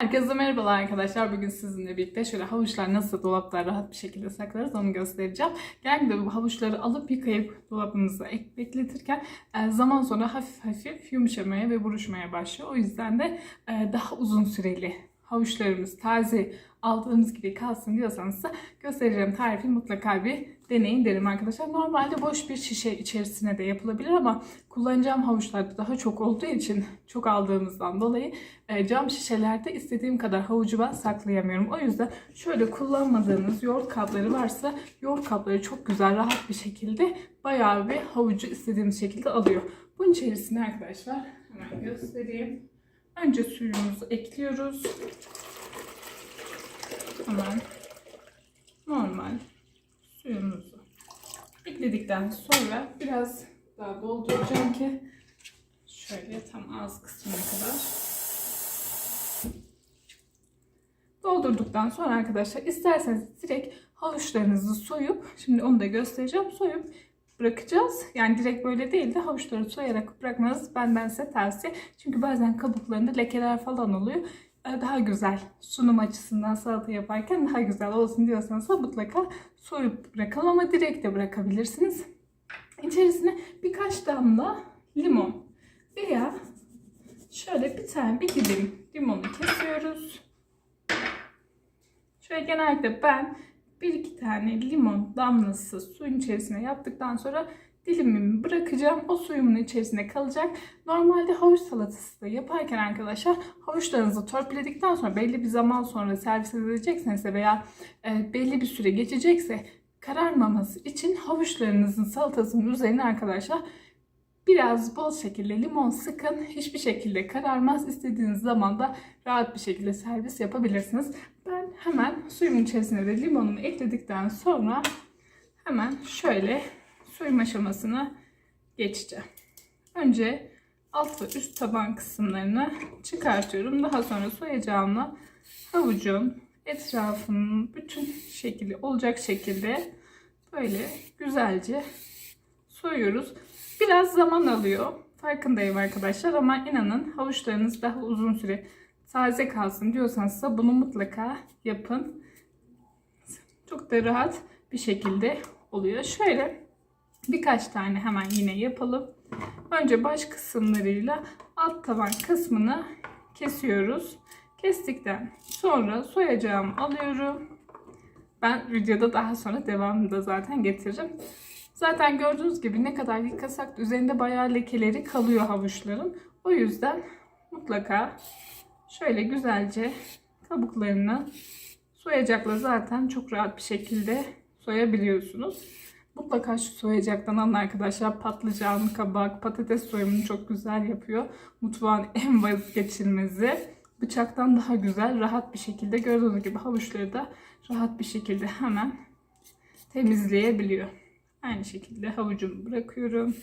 Herkese merhabalar arkadaşlar. Bugün sizinle birlikte şöyle havuçlar nasıl dolapta rahat bir şekilde saklarız onu göstereceğim. Genellikle bu havuçları alıp yıkayıp dolabımıza ek- bekletirken e, zaman sonra hafif hafif yumuşamaya ve buruşmaya başlıyor. O yüzden de e, daha uzun süreli havuçlarımız taze aldığımız gibi kalsın diyorsanız da göstereceğim tarifi mutlaka bir deneyin derim arkadaşlar. Normalde boş bir şişe içerisine de yapılabilir ama kullanacağım havuçlar daha çok olduğu için çok aldığımızdan dolayı e, cam şişelerde istediğim kadar havucu ben saklayamıyorum. O yüzden şöyle kullanmadığınız yoğurt kapları varsa yoğurt kapları çok güzel rahat bir şekilde bayağı bir havucu istediğimiz şekilde alıyor. Bunun içerisine arkadaşlar hemen göstereyim. Önce suyumuzu ekliyoruz. Hemen normal suyumuzu ekledikten sonra biraz daha dolduracağım ki şöyle tam ağız kısmına kadar doldurduktan sonra arkadaşlar isterseniz direkt havuçlarınızı soyup şimdi onu da göstereceğim soyup bırakacağız. Yani direkt böyle değil de havuçları soyarak bırakmanız benden size tavsiye. Çünkü bazen kabuklarında lekeler falan oluyor. Ee, Daha güzel sunum açısından salata yaparken daha güzel olsun diyorsanız mutlaka soyup bırakalım ama direkt de bırakabilirsiniz. İçerisine birkaç damla limon veya şöyle bir tane bir dilim limonu kesiyoruz. Şöyle genellikle ben bir iki tane limon damlası suyun içerisine yaptıktan sonra dilimimi bırakacağım. O suyumun içerisinde kalacak. Normalde havuç salatası da yaparken arkadaşlar havuçlarınızı törpüledikten sonra belli bir zaman sonra servis edecekseniz de veya e, belli bir süre geçecekse kararmaması için havuçlarınızın salatasının üzerine arkadaşlar biraz bol şekilde limon sıkın. Hiçbir şekilde kararmaz. İstediğiniz zaman da rahat bir şekilde servis yapabilirsiniz. Ben hemen suyumun içerisine de limonumu ekledikten sonra hemen şöyle soyum aşamasına geçeceğim. Önce alt ve üst taban kısımlarını çıkartıyorum. Daha sonra soyacağımla havucun etrafının bütün şekli olacak şekilde böyle güzelce soyuyoruz. Biraz zaman alıyor. Farkındayım arkadaşlar ama inanın havuçlarınız daha uzun süre taze kalsın diyorsanız da bunu mutlaka yapın. Çok da rahat bir şekilde oluyor. Şöyle birkaç tane hemen yine yapalım. Önce baş kısımlarıyla alt taban kısmını kesiyoruz. Kestikten sonra soyacağımı alıyorum. Ben videoda daha sonra devamını da zaten getiririm. Zaten gördüğünüz gibi ne kadar yıkasak üzerinde bayağı lekeleri kalıyor havuçların. O yüzden mutlaka şöyle güzelce kabuklarını soyacakla zaten çok rahat bir şekilde soyabiliyorsunuz. Mutlaka şu soyacaktan alın arkadaşlar. Patlıcan, kabak, patates soyumunu çok güzel yapıyor. Mutfağın en vazgeçilmezi. Bıçaktan daha güzel, rahat bir şekilde gördüğünüz gibi havuçları da rahat bir şekilde hemen temizleyebiliyor. Aynı şekilde havucumu bırakıyorum.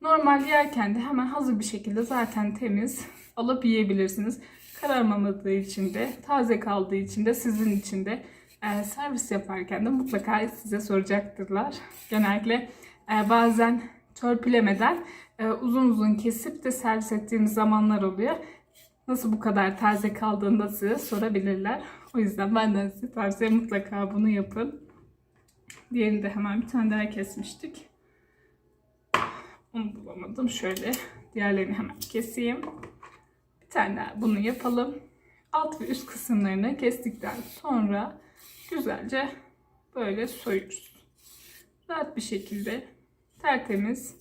Normal yerken de hemen hazır bir şekilde zaten temiz alıp yiyebilirsiniz. Kararmamadığı için de, taze kaldığı için de sizin için de e, servis yaparken de mutlaka size soracaktırlar. Genellikle e, bazen törpülemeden e, uzun uzun kesip de servis ettiğimiz zamanlar oluyor. Nasıl bu kadar taze kaldığını da size sorabilirler. O yüzden benden size tavsiye mutlaka bunu yapın. Diğerini de hemen bir tane daha kesmiştik. Onu bulamadım. Şöyle diğerlerini hemen keseyim. Bir tane bunu yapalım. Alt ve üst kısımlarını kestikten sonra güzelce böyle soyuyoruz. Rahat bir şekilde tertemiz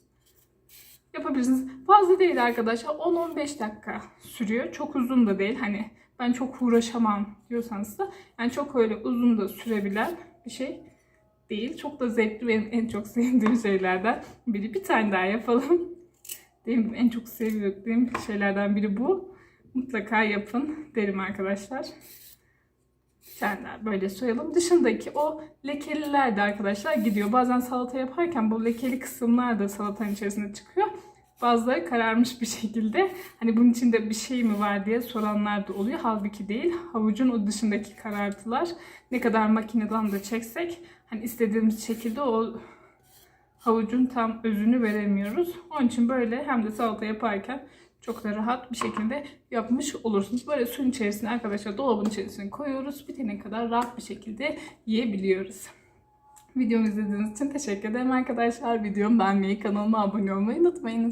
yapabilirsiniz. Fazla değil arkadaşlar. 10-15 dakika sürüyor. Çok uzun da değil. Hani ben çok uğraşamam diyorsanız da yani çok öyle uzun da sürebilen bir şey değil. Çok da zevkli benim en çok sevdiğim şeylerden biri. Bir tane daha yapalım. Benim en çok sevdiğim şeylerden biri bu. Mutlaka yapın derim arkadaşlar. Bir tane daha böyle soyalım. Dışındaki o lekeliler de arkadaşlar gidiyor. Bazen salata yaparken bu lekeli kısımlar da salatanın içerisine çıkıyor. Bazıları kararmış bir şekilde hani bunun içinde bir şey mi var diye soranlar da oluyor. Halbuki değil. Havucun o dışındaki karartılar ne kadar makineden de çeksek hani istediğimiz şekilde o havucun tam özünü veremiyoruz. Onun için böyle hem de salata yaparken çok da rahat bir şekilde yapmış olursunuz. Böyle suyun içerisine arkadaşlar dolabın içerisine koyuyoruz. Bitene kadar rahat bir şekilde yiyebiliyoruz. Videomu izlediğiniz için teşekkür ederim arkadaşlar. Videomu beğenmeyi, kanalıma abone olmayı unutmayın.